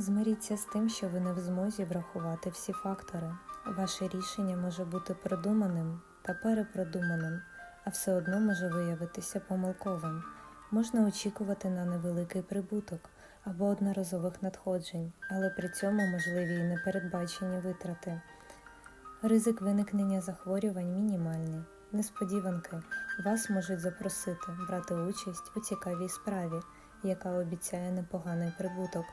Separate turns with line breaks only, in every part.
Змиріться з тим, що ви не в змозі врахувати всі фактори. Ваше рішення може бути продуманим та перепродуманим, а все одно може виявитися помилковим. Можна очікувати на невеликий прибуток або одноразових надходжень, але при цьому можливі і непередбачені витрати. Ризик виникнення захворювань мінімальний. Несподіванки вас можуть запросити брати участь у цікавій справі, яка обіцяє непоганий прибуток.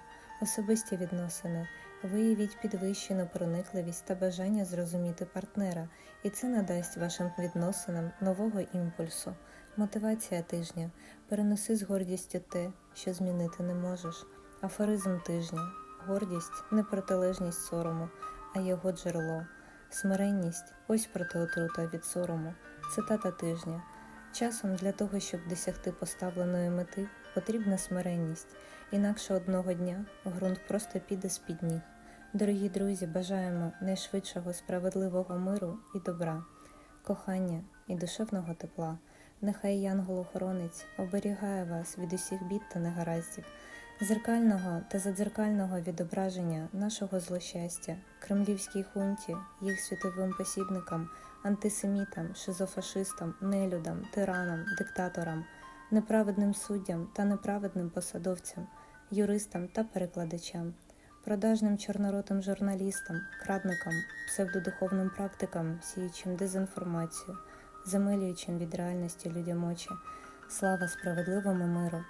Особисті відносини. Виявіть підвищену проникливість та бажання зрозуміти партнера, і це надасть вашим відносинам нового імпульсу. Мотивація тижня. Переноси з гордістю те, що змінити не можеш. Афоризм тижня. Гордість не протилежність сорому, а його джерело. Смиренність ось протиотрута від сорому. Цитата тижня. Часом для того, щоб досягти поставленої мети, потрібна смиренність, інакше одного дня ґрунт просто піде з під ніг. Дорогі друзі, бажаємо найшвидшого справедливого миру і добра, кохання і душевного тепла. Нехай янгол-охоронець оберігає вас від усіх бід та негараздів, зеркального та задзеркального відображення нашого злощастя, кремлівській хунті, їх світовим посібникам, антисемітам, шизофашистам, нелюдам, тиранам, диктаторам, неправедним суддям та неправедним посадовцям, юристам та перекладачам, продажним чорноротим журналістам, крадникам, псевдодуховним практикам, сіючим дезінформацію, замилюючим від реальності людям очі. Слава справедливому миру,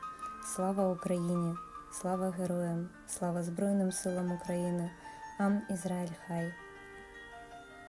слава Україні, слава героям, слава Збройним силам України, Ам Ізраїль Хай.